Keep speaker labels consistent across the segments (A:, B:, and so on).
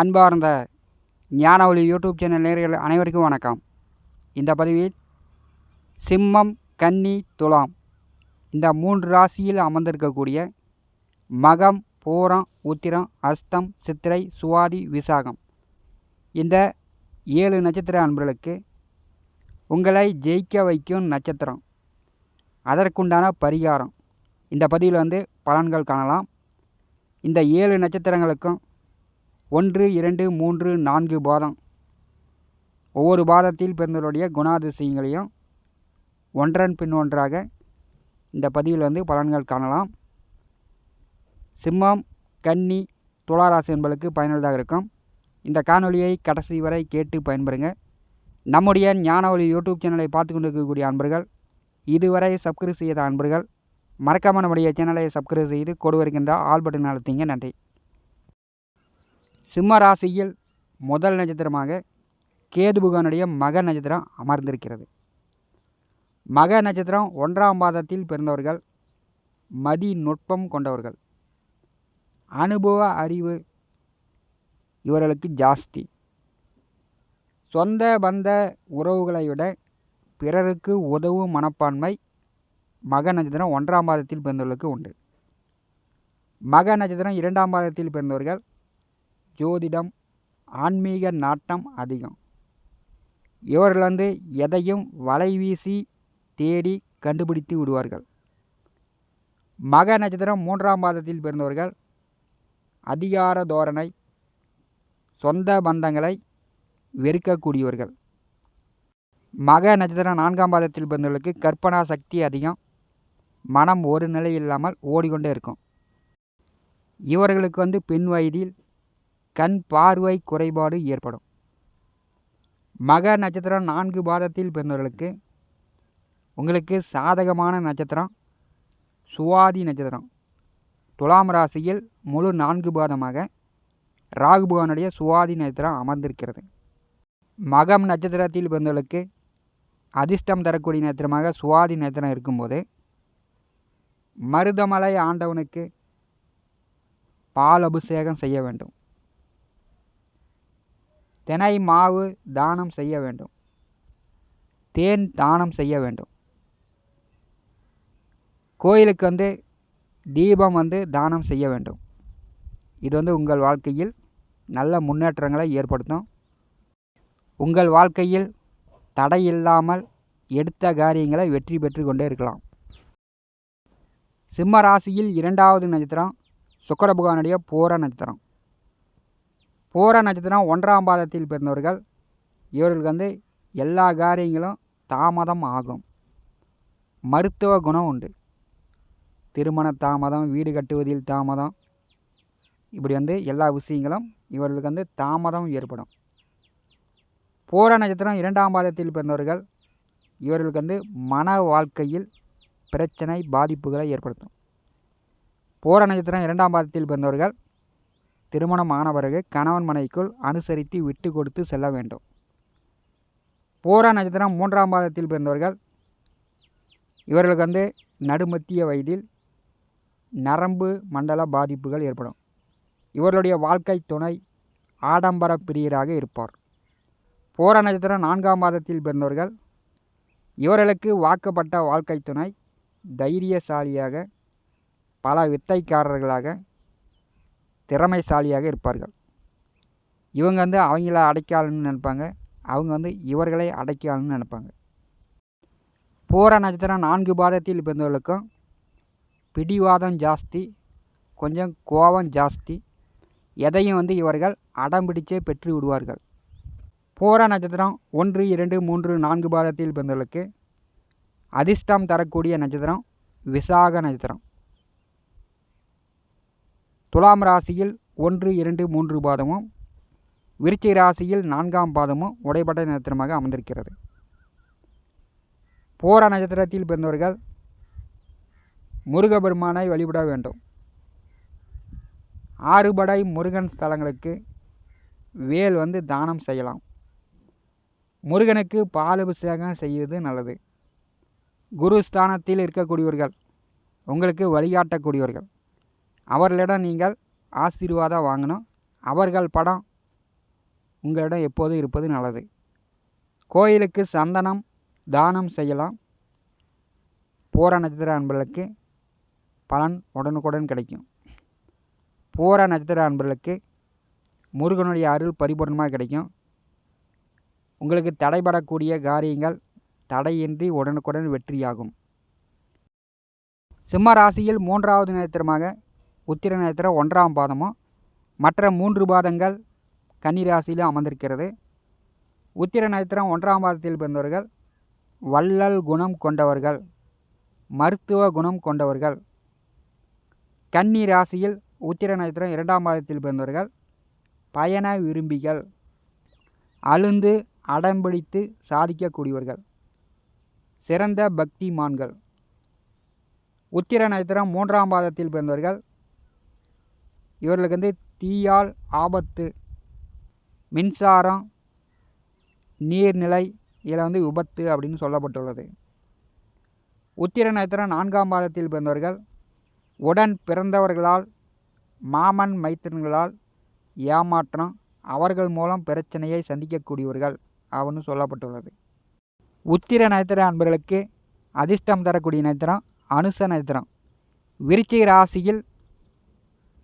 A: அன்பார்ந்த ஞானவழி YouTube channel நேர்கள் அனைவருக்கும் வணக்கம். இந்த பதிவில் சிம்மம் கன்னி துலாம் இந்த மூன்று ராசியில் அமர்ந்திருக்கக்கூடிய மகம் பூரம் உத்திரம் அஸ்தம் சித்திரை சுவாதி விசாகம் இந்த ஏழு நட்சத்திர அன்பர்களுக்கு உங்களை ஜெயிக்க வைக்கும் நட்சத்திரம். அதற்குண்டான பரிகாரம். இந்த பதிவில் வந்து பலன்கள் காணலாம். இந்த ஏழு நட்சத்திரங்களுக்கும் ஒன்று இரண்டு மூன்று நான்கு பாதம். ஒவ்வொரு பாதத்தில் பிறந்தவருடைய குணாதிசயங்களையும் ஒன்றன் பின் ஒன்றாக இந்த பதிவில் வந்து பலன்கள் காணலாம். சிம்மம் கன்னி துளாராசி என்பதற்கு பயனுள்ளதாக இருக்கும். இந்த காணொலியை கடைசி வரை கேட்டு பயன்பெறுங்க. நம்முடைய ஞானவழி யூடியூப் சேனலை பார்த்து கொண்டிருக்கக்கூடிய அன்பர்கள் இதுவரை சப்ஸ்கிரைப் செய்யாத அன்பர்கள் மறக்காமல் நம்முடைய சேனலை சப்ஸ்கிரைப் செய்து கொடு வருகின்ற ஆல் பட்டன் அழுத்திங்க. நன்றி. சிம்ம ராசியில் முதல் நட்சத்திரமாக கேது புகானுடைய மக நட்சத்திரம் அமர்ந்திருக்கிறது. மக நட்சத்திரம் ஒன்றாம் பாதத்தில் பிறந்தவர்கள் மதி நுட்பம் கொண்டவர்கள். அனுபவ அறிவு இவர்களுக்கு ஜாஸ்தி. சொந்த பந்த உறவுகளை விட பிறருக்கு உதவும் மனப்பான்மை மக நட்சத்திரம் ஒன்றாம் பாதத்தில் பிறந்தவர்களுக்கு உண்டு. மக நட்சத்திரம் இரண்டாம் பாதத்தில் பிறந்தவர்கள் ஜோதிடம் ஆன்மீக நாட்டம் அதிகம். இவர்கள் வந்து எதையும் வலை வீசி தேடி கண்டுபிடித்து விடுவார்கள். மக நட்சத்திரம் மூன்றாம் மாதத்தில் பிறந்தவர்கள். அதிகார தோரணை சொந்த பந்தங்களை வெறுக்கக்கூடியவர்கள். மக நட்சத்திரம் நான்காம் பாதத்தில் பிறந்தவர்களுக்கு கற்பனா சக்தி அதிகம். மனம் ஒரு நிலை இல்லாமல் ஓடிக்கொண்டே இருக்கும். இவர்களுக்கு வந்து பெண் வயதில் கண் பார்வை குறைபாடு ஏற்படும். மக நட்சத்திரம் நான்கு பாதத்தில் பிறந்தவர்களுக்கு உங்களுக்கு சாதகமான நட்சத்திரம் சுவாதி நட்சத்திரம். துலாம் ராசியில் முழு நான்கு பாதமாக ராகுபவனுடைய சுவாதி நட்சத்திரம் அமர்ந்திருக்கிறது. மகம் நட்சத்திரத்தில் பிறந்தவர்களுக்கு அதிர்ஷ்டம் தரக்கூடிய நட்சத்திரமாக சுவாதி நட்சத்திரம் இருக்கும்போது மருதமலை ஆண்டவனுக்கு பால் அபிஷேகம் செய்ய வேண்டும். தினை மாவு தானம் செய்ய வேண்டும். தேன் தானம் செய்ய வேண்டும். கோயிலுக்கு வந்து தீபம் வந்து தானம் செய்ய வேண்டும். இது வந்து உங்கள் வாழ்க்கையில் நல்ல முன்னேற்றங்களை ஏற்படுத்தும். உங்கள் வாழ்க்கையில் தடை இல்லாமல் எடுத்த காரியங்களை வெற்றி பெற்று கொண்டே இருக்கலாம். சிம்ம ராசியில் இரண்டாவது நட்சத்திரம் சுக்கர பகவானுடைய போர நட்சத்திரம். போர நட்சத்திரம் ஒன்றாம் பாதத்தில் பிறந்தவர்கள். இவர்களுக்கு வந்து எல்லா காரியங்களும் தாமதம் ஆகும். மருத்துவ குணம் உண்டு. திருமண தாமதம் வீடு கட்டுவதில் தாமதம். இப்படி வந்து எல்லா விஷயங்களும் இவர்களுக்கு வந்து தாமதம் ஏற்படும். போர நட்சத்திரம் இரண்டாம் பாதத்தில் பிறந்தவர்கள். இவர்களுக்கு வந்து மன வாழ்க்கையில் பிரச்சனை பாதிப்புகளை ஏற்படுத்தும். போர நட்சத்திரம் இரண்டாம் பாதத்தில் பிறந்தவர்கள். திருமணம் ஆன பிறகு கணவன் மனைக்குள் அனுசரித்து விட்டு கொடுத்து செல்ல வேண்டும். போரா நட்சத்திரம் மூன்றாம் பாதத்தில் பிறந்தவர்கள். இவர்களுக்கு வந்து நடுமத்திய வயதில் நரம்பு மண்டல பாதிப்புகள் ஏற்படும். இவர்களுடைய வாழ்க்கை துணை ஆடம்பர பிரியராக இருப்பார். போர நட்சத்திரம் நான்காம் மாதத்தில் பிறந்தவர்கள். இவர்களுக்கு வாக்கப்பட்ட வாழ்க்கை துணை தைரியசாலியாக பல வித்தைக்காரர்களாக திறமைசாலியாக இருப்பார்கள். இவங்க வந்து அவங்கள அடைக்காலன்னு நினைப்பாங்க. அவங்க வந்து இவர்களை அடைக்காலன்னு நினைப்பாங்க. பூர நட்சத்திரம் நான்கு பாதத்தில் பிறந்தவர்களுக்கும் பிடிவாதம் ஜாஸ்தி கொஞ்சம் கோபம் ஜாஸ்தி எதையும் வந்து இவர்கள் அடம் பிடிச்சே பெற்று விடுவார்கள். பூர நட்சத்திரம் ஒன்று இரண்டு மூன்று நான்கு பாதத்தில் பிறந்தவர்களுக்கு அதிர்ஷ்டம் தரக்கூடிய நட்சத்திரம் விசாக நட்சத்திரம். துலாம் ராசியில் ஒன்று இரண்டு மூன்று பாதமும் விருச்சிக ராசியில் நான்காம் பாதமும் உடைப்பட்ட நட்சத்திரமாக அமர்ந்திருக்கிறது. போர நட்சத்திரத்தில் பிறந்தவர்கள் முருகபெருமானை வழிபட வேண்டும். ஆறுபடை முருகன் ஸ்தலங்களுக்கு வேல் வந்து தானம் செய்யலாம். முருகனுக்கு பால் அபிஷேகம் செய்வது நல்லது. குரு ஸ்தானத்தில் இருக்கக்கூடியவர்கள் உங்களுக்கு வழிகாட்டக்கூடியவர்கள். அவர்களிடம் நீங்கள் ஆசீர்வாதம் வாங்கணும். அவர்கள் படம் உங்களிடம் எப்போதும் இருப்பது நல்லது. கோயிலுக்கு சந்தனம் தானம் செய்யலாம். பூர நட்சத்திர அன்பர்களுக்கு பலன் உடனுக்குடன் கிடைக்கும். பூர நட்சத்திர அன்பர்களுக்கு முருகனுடைய அருள் பரிபூர்ணமாக கிடைக்கும். உங்களுக்கு தடைபடக்கூடிய காரியங்கள் தடையின்றி உடனுக்குடன் வெற்றியாகும். சிம்ம ராசியில் மூன்றாவது நட்சத்திரமாக உத்திர நட்சத்திரம் ஒன்றாம் பாதமும் மற்ற மூன்று பாதங்கள் கன்னி ராசியிலும் அமர்ந்திருக்கிறது. உத்திர நட்சத்திரம் ஒன்றாம் பாதத்தில் பிறந்தவர்கள் வள்ளல் குணம் கொண்டவர்கள் மருத்துவ குணம் கொண்டவர்கள். கன்னி ராசியில் உத்திர நட்சத்திரம் இரண்டாம் பாதத்தில் பிறந்தவர்கள் பயண விரும்பிகள் அழுந்து அடம்பிடித்து சாதிக்கக்கூடியவர்கள் சிறந்த பக்திமான்கள். உத்திர நட்சத்திரம் மூன்றாம் பாதத்தில் பிறந்தவர்கள் இவர்களுக்கு வந்து தீயால் ஆபத்து மின்சாரம் நீர்நிலை இதில் வந்து விபத்து அப்படின்னு சொல்லப்பட்டுள்ளது. உத்திர நட்சத்திரம் நான்காம் பாதத்தில் பிறந்தவர்கள் உடன் பிறந்தவர்களால் மாமன் மைத்திரன்களால் ஏமாற்றம் அவர்கள் மூலம் பிரச்சனையை சந்திக்கக்கூடியவர்கள் அப்படின்னு சொல்லப்பட்டுள்ளது. உத்திர நட்சத்திர அன்பர்களுக்கு அதிர்ஷ்டம் தரக்கூடிய நட்சத்திரம் அனுச நட்சத்திரம். விருச்சிக ராசியில்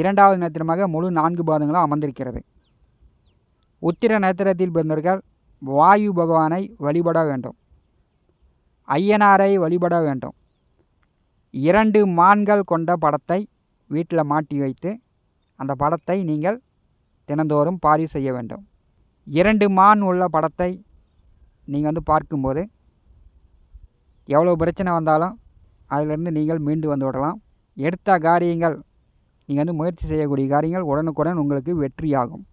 A: இரண்டாவது நட்சத்திரமாக முழு நான்கு பாதங்களும் அமர்ந்திருக்கிறது. உத்திர நட்சத்திரத்தில் பிறந்தவர்கள் வாயு பகவானை வழிபட வேண்டும். ஐயனாரை வழிபட வேண்டும். இரண்டு மான்கள் கொண்ட படத்தை வீட்டில் மாட்டி வைத்து அந்த படத்தை நீங்கள் தினந்தோறும் பாரி செய்ய வேண்டும். இரண்டு மான் உள்ள படத்தை நீங்கள் வந்து பார்க்கும்போது எவ்வளோ பிரச்சனை வந்தாலும் அதிலிருந்து நீங்கள் மீண்டு வந்து விடலாம். எடுத்த காரியங்கள் நீங்கள் வந்து முயற்சி செய்யக்கூடிய காரியங்கள் உடனுக்குடன் உங்களுக்கு வெற்றியாகும்.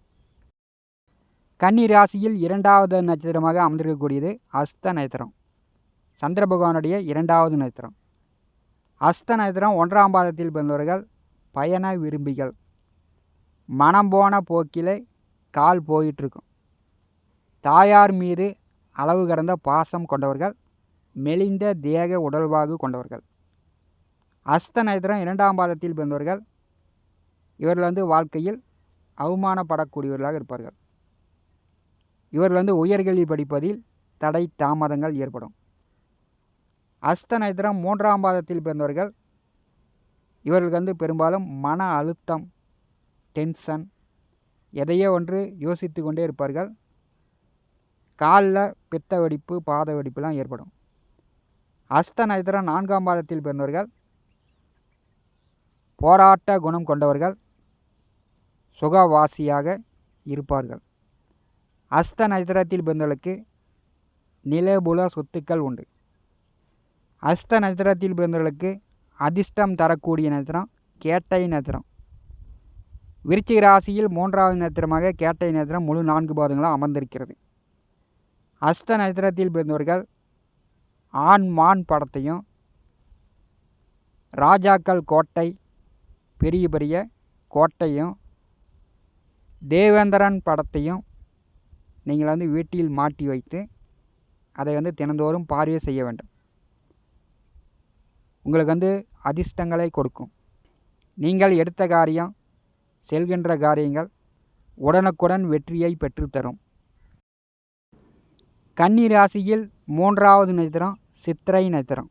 A: கன்னி ராசியில் இரண்டாவது நட்சத்திரமாக அமர்ந்திருக்கக்கூடியது அஸ்த நட்சத்திரம். சந்திர பகவானுடைய இரண்டாவது நட்சத்திரம். அஸ்த நட்சத்திரம் ஒன்றாம் பாதத்தில் பிறந்தவர்கள் பயண விரும்பிகள். மனம் போன போக்கிலே கால் போயிட்டுருக்கும். தாயார் மீது அளவு கடந்த பாசம் கொண்டவர்கள் மெலிந்த தேக உடல்வாகு கொண்டவர்கள். அஸ்த நட்சத்திரம் இரண்டாம் பாதத்தில் பிறந்தவர்கள் இவர்கள் வந்து வாழ்க்கையில் அவமானப்படக்கூடியவர்களாக இருப்பார்கள். இவர்கள் வந்து உயர்கல்வி படிப்பதில் தடை தாமதங்கள் ஏற்படும். அஸ்த நட்சத்திரம் மூன்றாம் பாதத்தில் பிறந்தவர்கள் இவர்களுக்கு வந்து பெரும்பாலும் மன அழுத்தம் டென்ஷன் எதையோ ஒன்று யோசித்து கொண்டே இருப்பார்கள். காலில் பித்த வெடிப்பு பாத வெடிப்புலாம் ஏற்படும். அஸ்த நட்சத்திரம் நான்காம் பாதத்தில் பிறந்தவர்கள் போராட்ட குணம் கொண்டவர்கள் சுகவாசியாக இருப்பார்கள். அஸ்த நட்சத்திரத்தில் பிறந்தவர்களுக்கு நிலபுல சொத்துக்கள் உண்டு. அஸ்த நட்சத்திரத்தில் பிறந்தவர்களுக்கு அதிர்ஷ்டம் தரக்கூடிய நட்சத்திரம் கேட்டை நட்சத்திரம். விருச்சிக ராசியில் மூன்றாவது நட்சத்திரமாக கேட்டை நட்சத்திரம் முழு நான்கு பாதங்களும் அமர்ந்திருக்கிறது. அஸ்த நட்சத்திரத்தில் பிறந்தவர்கள் ஆண் மான் படத்தையும் ராஜாக்கள் கோட்டை பெரிய பெரிய கோட்டையும் தேவேந்திரன் படத்தையும் நீங்கள் வந்து வீட்டில் மாட்டி வைத்து அதை வந்து தினந்தோறும் பார்வை செய்ய வேண்டும். உங்களுக்கு வந்து அதிர்ஷ்டங்களை கொடுக்கும். நீங்கள் எடுத்த காரியம் செல்கின்ற காரியங்கள் உடனுக்குடன் வெற்றியை பெற்றுத்தரும். கன்னி ராசியில் மூன்றாவது நட்சத்திரம் சித்திரை நட்சத்திரம்.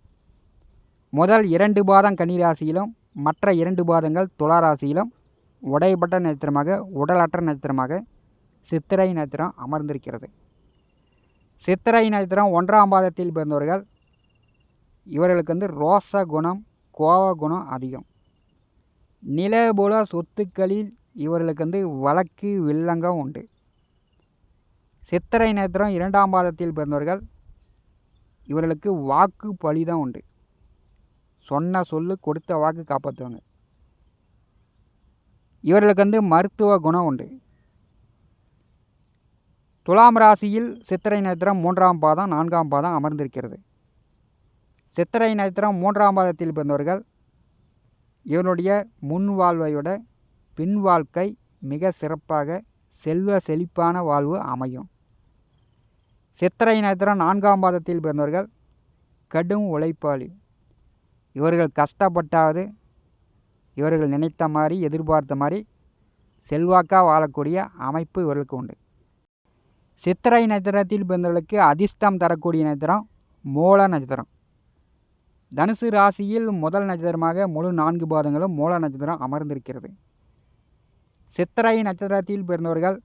A: முதல் இரண்டு பாதம் கன்னி ராசியிலும் மற்ற இரண்டு பாதங்கள் துலா ராசியிலும் உடைப்பட்ட நட்சத்திரமாக உடலற்ற நட்சத்திரமாக சித்திரை நட்சத்திரம் அமர்ந்திருக்கிறது. சித்திரை நட்சத்திரம் ஒன்றாம் பாதத்தில் பிறந்தவர்கள் இவர்களுக்கு வந்து ரோச குணம் கோவ குணம் அதிகம். நிலபுல சொத்துக்களில் இவர்களுக்கு வந்து வழக்கு வில்லங்கம் உண்டு. சித்திரை நட்சத்திரம் இரண்டாம் பாதத்தில் பிறந்தவர்கள் இவர்களுக்கு வாக்கு பலிதான் உண்டு. சொன்ன சொல்லு கொடுத்த வாக்கு காப்பாற்றுவாங்க இவர்களுக்கு வந்து மருத்துவ குணம் உண்டு. துலாம் ராசியில் சித்திரை நட்சத்திரம் மூன்றாம் பாதம் நான்காம் பாதம் அமர்ந்திருக்கிறது. சித்திரை நட்சத்திரம் மூன்றாம் பாதத்தில் பிறந்தவர்கள் இவனுடைய முன் வாழ்வையோட பின் வாழ்க்கை மிக சிறப்பாக செல்வ செழிப்பான வாழ்வு அமையும். சித்திரை நட்சத்திரம் நான்காம் பாதத்தில் பிறந்தவர்கள் கடும் உழைப்பாளி. இவர்கள் கஷ்டப்பட்டாவது இவர்கள் நினைத்த மாதிரி எதிர்பார்த்த மாதிரி செல்வாக்காக வாழக்கூடிய அமைப்பு இவர்களுக்கு உண்டு. சித்திரை நட்சத்திரத்தில் பிறந்தவர்களுக்கு அதிர்ஷ்டம் தரக்கூடிய நட்சத்திரம் மூல நட்சத்திரம். தனுசு ராசியில் முதல் நட்சத்திரமாக முழு நான்கு பாதங்களும் மூல நட்சத்திரம் அமர்ந்திருக்கிறது. சித்திரை நட்சத்திரத்தில் பிறந்தவர்கள்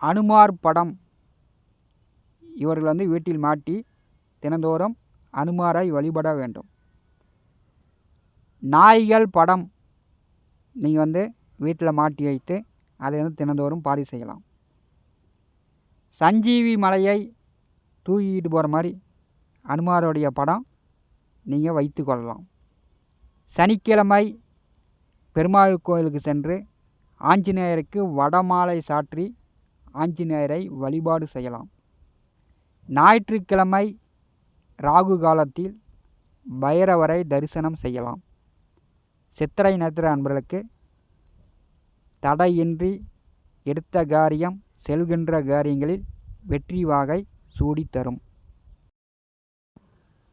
A: அனுமார் படம் இவர்கள் வந்து வீட்டில் மாட்டி தினந்தோறும் அனுமாரை வழிபட வேண்டும். நாய்கள் படம் நீங்கள் வந்து வீட்டில் மாட்டி வைத்து அதை வந்து தினந்தோறும் பாதி செய்யலாம். சஞ்சீவி மலையை தூக்கிட்டு போகிற மாதிரி அனுமாரோடைய படம் நீங்கள் வைத்து கொள்ளலாம். சனிக்கிழமை பெருமாள் கோயிலுக்கு சென்று ஆஞ்சநேயருக்கு வடமாலை சாற்றி ஆஞ்சநேயரை வழிபாடு செய்யலாம். ஞாயிற்றுக்கிழமை ராகு காலத்தில் பைரவரை தரிசனம் செய்யலாம். சித்திரை நட்சத்திர அன்பர்களுக்கு தடையின்றி எடுத்த காரியம் செல்கின்ற காரியங்களில் வெற்றி வாகை சூடித் தரும்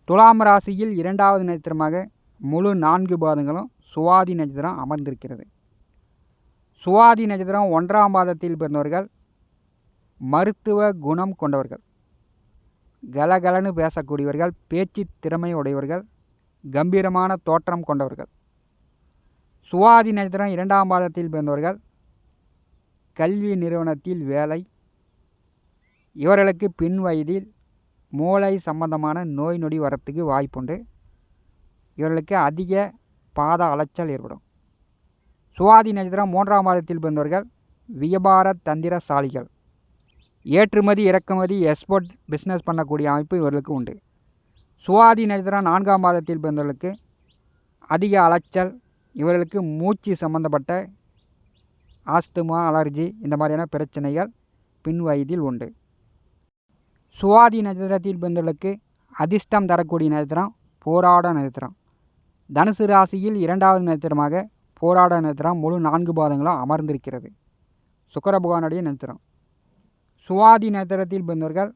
A: துலாம் ராசியில் இரண்டாவது நட்சத்திரமாக முழு நான்கு பாதங்களும் சுவாதி நட்சத்திரம் அமர்ந்திருக்கிறது. சுவாதி நட்சத்திரம் ஒன்றாம் பாதத்தில் பிறந்தவர்கள் மருத்துவ குணம் கொண்டவர்கள் கலகலன்னு பேசக்கூடியவர்கள் பேச்சு திறமை உடையவர்கள் கம்பீரமான தோற்றம் கொண்டவர்கள். சுவாதி நட்சத்திரம் இரண்டாம் பாதத்தில் பிறந்தவர்கள். கல்வி நிறுவனத்தில் வேலை. இவர்களுக்கு பின் வயதில் மூளை சம்பந்தமான நோய் நொடி வரத்துக்கு வாய்ப்புண்டு. இவர்களுக்கு அதிக பாத அலைச்சல் ஏற்படும். சுவாதி நட்சத்திரம் மூன்றாம் மாதத்தில் பிறந்தவர்கள். வியாபார தந்திரசாலிகள். ஏற்றுமதி இறக்குமதி எக்ஸ்போர்ட் பிஸ்னஸ் பண்ணக்கூடிய அமைப்பு இவர்களுக்கு உண்டு. சுவாதி நட்சத்திரம் நான்காம் மாதத்தில் பிறந்தவர்களுக்கு அதிக அலைச்சல் இவர்களுக்கு மூச்சு சம்பந்தப்பட்ட ஆஸ்துமா அலர்ஜி இந்த மாதிரியான பிரச்சனைகள் பின் வயதில் உண்டு. சுவாதி நட்சத்திரத்தில் பிறந்தவர்களுக்கு அதிர்ஷ்டம் தரக்கூடிய நட்சத்திரம் போராட நட்சத்திரம். தனுசு ராசியில் இரண்டாவது நட்சத்திரமாக போராட நட்சத்திரம் முழு நான்கு பாதங்களும் அமர்ந்திருக்கிறது. சுக்கர பகவானுடைய நட்சத்திரம். சுவாதி நட்சத்திரத்தில் பிறந்தவர்கள்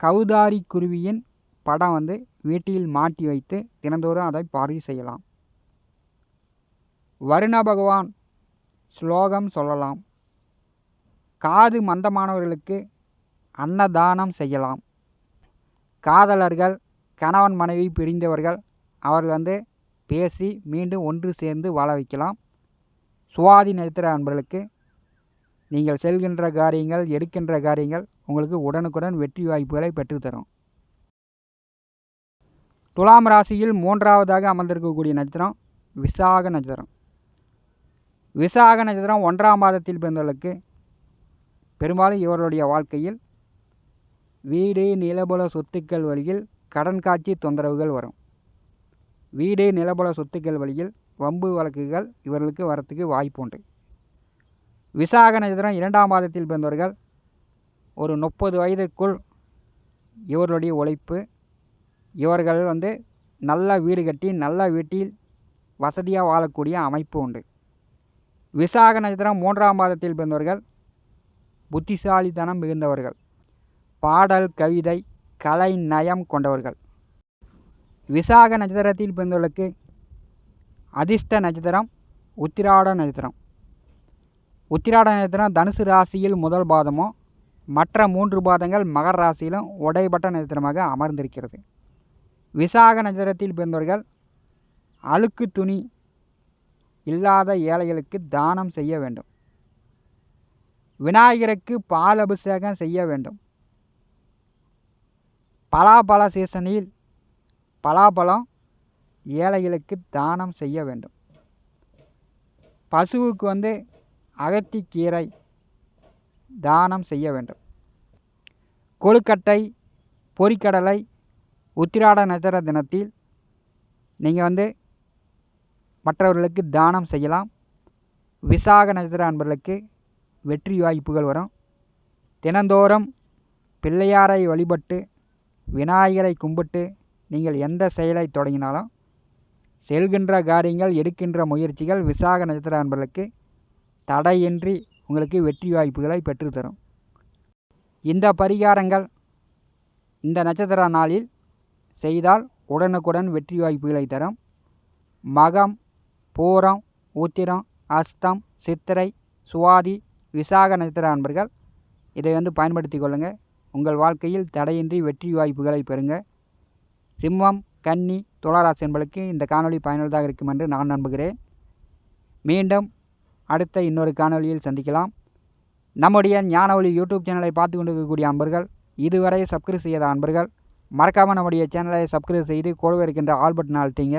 A: கௌதாரி குருவியின் படம் வந்து வீட்டில் மாட்டி வைத்து தினந்தோறும் அதை பார்வை செய்யலாம். வருண பகவான் ஸ்லோகம் சொல்லலாம். காது மந்தமானவர்களுக்கு அன்னதானம் செய்யலாம். காதலர்கள் கணவன் மனைவி பிரிந்தவர்கள் அவர்கள் வந்து பேசி மீண்டும் ஒன்று சேர்ந்து வாழ வைக்கலாம். சுவாதி நட்சத்திர அன்பர்களுக்கு நீங்கள் செல்கின்ற காரியங்கள் எடுக்கின்ற காரியங்கள் உங்களுக்கு உடனுக்குடன் வெற்றி வாய்ப்புகளை பெற்றுத்தரும். துலாம் ராசியில் மூன்றாவதாக அமர்ந்திருக்கக்கூடிய நட்சத்திரம் விசாக நட்சத்திரம். விசாக நட்சத்திரம் ஒன்றாம் மாதத்தில் பிறந்தவர்களுக்கு பெரும்பாலும் இவர்களுடைய வாழ்க்கையில் வீடு நிலபுல சொத்துக்கள் வழியில் கடன் காட்சி தொந்தரவுகள் வரும். வீடு நிலபுல சொத்துக்கள் வழியில் வம்பு வழக்குகள் இவர்களுக்கு வரத்துக்கு வாய்ப்பு உண்டு. விசாக நட்சத்திரம் இரண்டாம் மாதத்தில் பிறந்தவர்கள் ஒரு முப்பது வயதிற்குள் இவர்களுடைய உழைப்பு இவர்கள் வந்து நல்ல வீடு கட்டி நல்ல வீட்டில் வசதியாக வாழக்கூடிய அமைப்பு உண்டு. விசாக நட்சத்திரம் மூன்றாம் மாதத்தில் பிறந்தவர்கள் புத்திசாலித்தனம் மிகுந்தவர்கள் பாடல் கவிதை கலை நயம் கொண்டவர்கள். விசாக நட்சத்திரத்தில் பிறந்தவர்களுக்கு அதிர்ஷ்ட நட்சத்திரம் உத்திராட நட்சத்திரம். உத்திராட நட்சத்திரம் தனுசு ராசியில் முதல் பாதமும் மற்ற மூன்று பாதங்கள் மகர ராசியிலும் உடைபட்ட நட்சத்திரமாக அமர்ந்திருக்கிறது. விசாக நட்சத்திரத்தில் பிறந்தவர்கள் அழுக்கு துணி இல்லாத ஏழைகளுக்கு தானம் செய்ய வேண்டும். விநாயகருக்கு பால் அபிஷேகம் செய்ய வேண்டும். பலாபல சீசனில் பலாபலம் ஏழைகளுக்கு தானம் செய்ய வேண்டும். பசுவுக்கு வந்து அகத்திக்கீரை தானம் செய்ய வேண்டும். கொழுக்கட்டை பொரிக்கடலை உத்திராட நட்சத்திர தினத்தில் நீங்கள் வந்து மற்றவர்களுக்கு தானம் செய்யலாம். விசாக நட்சத்திர அன்பர்களுக்கு வெற்றி வாய்ப்புகள் வரும். தினந்தோறும் பிள்ளையாரை வழிபட்டு விநாயகரை கும்பிட்டு நீங்கள் எந்த செயலை தொடங்கினாலும் செல்கின்ற காரியங்கள் எடுக்கின்ற முயற்சிகள் விசாக நட்சத்திர அன்பர்களுக்கு தடையின்றி உங்களுக்கு வெற்றி வாய்ப்புகளை பெற்றுத்தரும். இந்த பரிகாரங்கள் இந்த நட்சத்திர நாளில் செய்தால் உடனுக்குடன் வெற்றி வாய்ப்புகளை தரும். மகம் பூரம் உத்திரம் அஸ்தம் சித்திரை சுவாதி விசாக நட்சத்திர அன்பர்கள் இதை வந்து பயன்படுத்தி கொள்ளுங்கள் உங்கள் வாழ்க்கையில் தடையின்றி வெற்றி வாய்ப்புகளை பெறுங்க. சிம்மம் கன்னி துளாராசி என்பதற்கு இந்த காணொளி பயனுள்ளதாக இருக்கும் என்று நான் நம்புகிறேன். மீண்டும் அடுத்த இன்னொரு காணொளியில் சந்திக்கலாம். நம்முடைய ஞானவழி யூடியூப் சேனலை பார்த்து கொண்டிருக்கக்கூடிய அன்பர்கள் இதுவரை சப்ஸ்கிரைப் செய்யாத அன்பர்கள் மறக்காமல் நம்முடைய சேனலை சப்ஸ்கிரைப் செய்து கூடவே இருக்கின்ற ஆல் பட்டன் அழுத்திங்க.